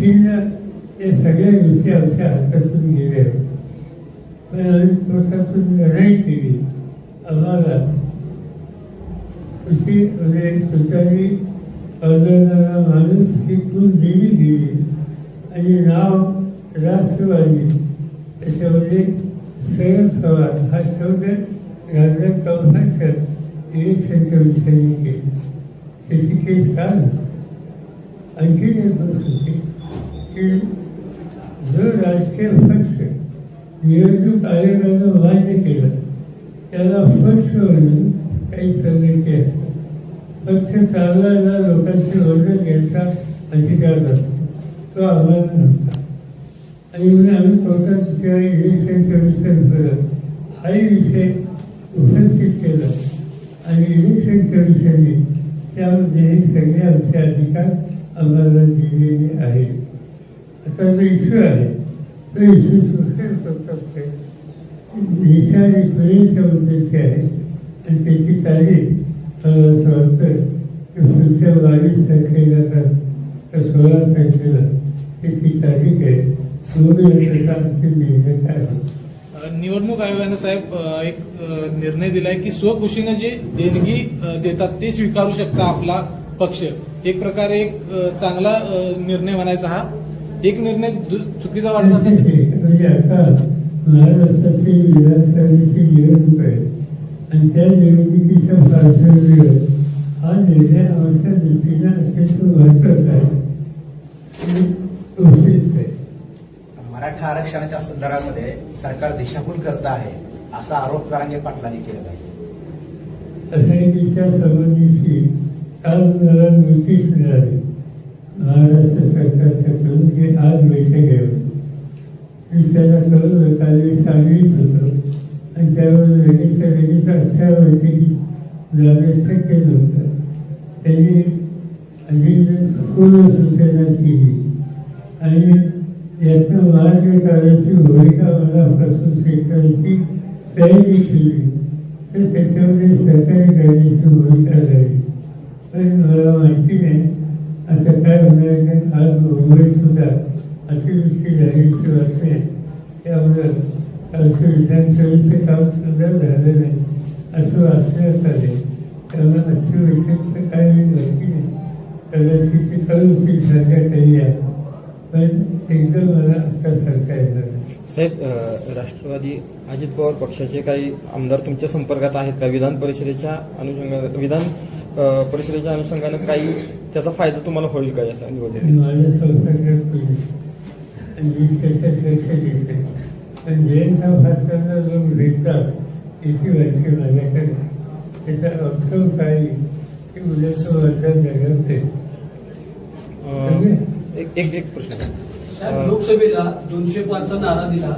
या सगळ्या गोष्टी आमच्या हातातून गेल्या पण आम्ही स्वतःतून लढाई केली. आम्हाला कृषी म्हणजे सुतारी पाजवणारा माणूस ही खूप दिली गेली. आणि नाव राष्ट्रवादी. त्याच्यामध्ये शरद सवाल. हा शब्द राज्यात कंसाच्या इलेक्शनच्या विषयाने केली. त्याची केस का आणखी एक गोष्ट होती. की जो राजकीय पक्ष निवडणूक आयोगानं मान्य केलं त्याला पक्ष म्हणून काही सवलती असतात. पक्ष चालवायला लोकांचे वर्ग घ्यायचा अधिकार असतो तो आम्हाला नव्हता आणि म्हणून आम्ही कोर्टात जेव्हा इलेक्शनच्या विषय करत हाही विषय उपस्थित केला. आणि इलेक्शनच्या विषयाने त्यामध्ये हे सगळे आमचे अधिकार आम्हाला दिलेले आहेत. आता जो इश्यू आहे तो इश्यू सोशल पद्धत निशाणी पुरेच्या उद्देशी आहे आणि त्याची तारीख मला असं वाटतं की पुढच्या बावीस तारखेला का सोळा तारखेला त्याची तारीख आहे दोन त्याचा निर्णय काय निवडणूक आयोगानं साहेब एक निर्णय दिलाय की स्वखुशीनं जे देणगी देतात ते स्वीकारू शकता आपला पक्ष. एक प्रकारे एक चांगला निर्णय म्हणायचा हा. एक निर्णय दु- चुकीचा वाटत असेल तर- म्हणजे आता महाराष्ट्राची विधानसभेची निवडणूक आहे आणि त्या निवडणुकीच्या पार्श्वभूमीवर हा निर्णय आमच्या दृष्टीनं अत्यंत महत्त्वाचा आहे. आणि उपयुक्त आहे. मराठा आरक्षणाच्या संदर्भामध्ये सरकार दिशाभूल करत आहे असा आरोप जरांगे पाटलांनी केलेला आहे. असायटीच्या संबंधीची काल मला नोटीस मिळाली. महाराष्ट्र सरकारच्याकडून की आज बैठक आहे मी त्याला कळवलं काल मी सांगलीत होतो. आणि त्यावर लगेचच्या लगेच अशा बैठकीत जाण्यास शक्य नव्हतं त्यांनी अजिंक्य पूर्ण सूचना केली. आणि यातनं मार्ग काढायची भूमिका मनापासून स्वीकारायची तयारी केली. तर त्याच्यामध्ये सहकार्य करण्याची भूमिका झाली पण मला माहिती नाही असं काय होणार आज मुंबईत सुद्धा अतिवृष्टी झाल्याची बातमी आहे त्यामुळं कालचं विधानसभेचं काम सुद्धा झालं नाही असं वाचण्यात आले त्यामुळे अतिवृष्टीचं काय नक्की नाही. कदाचित ते कळून सारख्या काही आहे. पण एकदम मला आता सांगता येणार साहेब राष्ट्रवादी अजित पवार पक्षाचे काही आमदार तुमच्या संपर्कात आहेत का? विधान परिषदेच्या अनुषंगाने विधान परिषदेच्या अनुषंगानं काही त्याचा फायदा तुम्हाला होईल निवडणुकीत? पण लोक भेटतात याची व्हायची माझ्याकडे त्याचा अक्षम काय? की उद्याचं मतदान घडवते अ, एक एक एक प्रश्न. लोकसभेला दोनशे पाचचा नारा दिला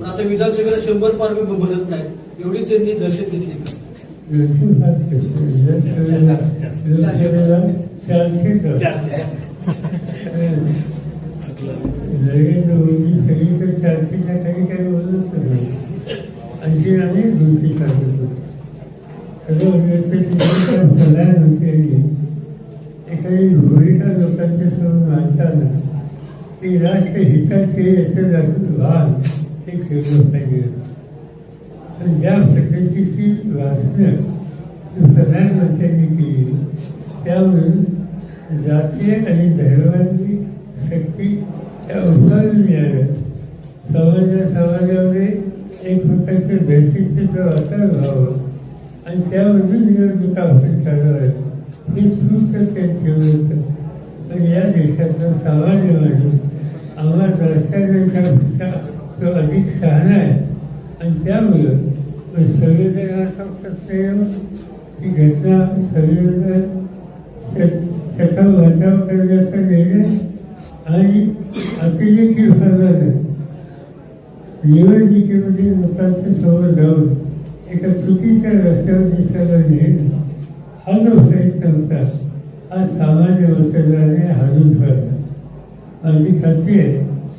पण आता विधानसभेला शंभर पार बनत नाहीत. एवढी त्यांनी दहशत घेतली नरेंद्र मोदी सगळीकडे चारशेच्या काही काही बोलत नाही आणखी अनेक गोष्टी सांगत होते खरं म्हणजे प्रधानमंत्र्यांनी एखादी भूमिका लोकांच्या समोर मांडताना ती राष्ट्रहिताचे याचं दाखवून भाग हे ठेवलं पाहिजे पण ज्या पद्धतीची भाषणं प्रधानमंत्र्यांनी केली. त्यावरून जातीय आणि धर्माची शक्ती त्या उभारून मिळाल्या समाजा समाजामध्ये एक प्रकारचं दहशतीचं वातावरण व्हावं आणि त्यामधून निवडणुका आपण कराव्या हे चूक ते ठेवलं होतं पण या देशातला सामान्य माणूस म्हणजे आम्हाला रस्त्याच्या तो अधिक शहाणा आहे. आणि त्यामुळं मग संवेदनाचा प्रश्न येऊन ही घटना संवेदना त्या- त्याचा बचाव करण्याचा निर्णय आणि अतिरेकी फरमानं निवडणुकीमध्ये लोकांच्या समोर जाऊन एका चुकीच्या रस्त्यावर दिसायला नेणं हा जो प्रयत्न होता हा सामान्य मतदाराने हाणून ठेवला. माझी खात्री आहे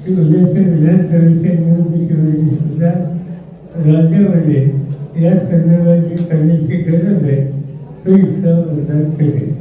की उद्याच्या विधानसभेच्या निवडणुकीमध्ये सुद्धा राज्यामध्ये या संदर्भात जी करण्याची गरज आहे. तो इथं मतदान करेल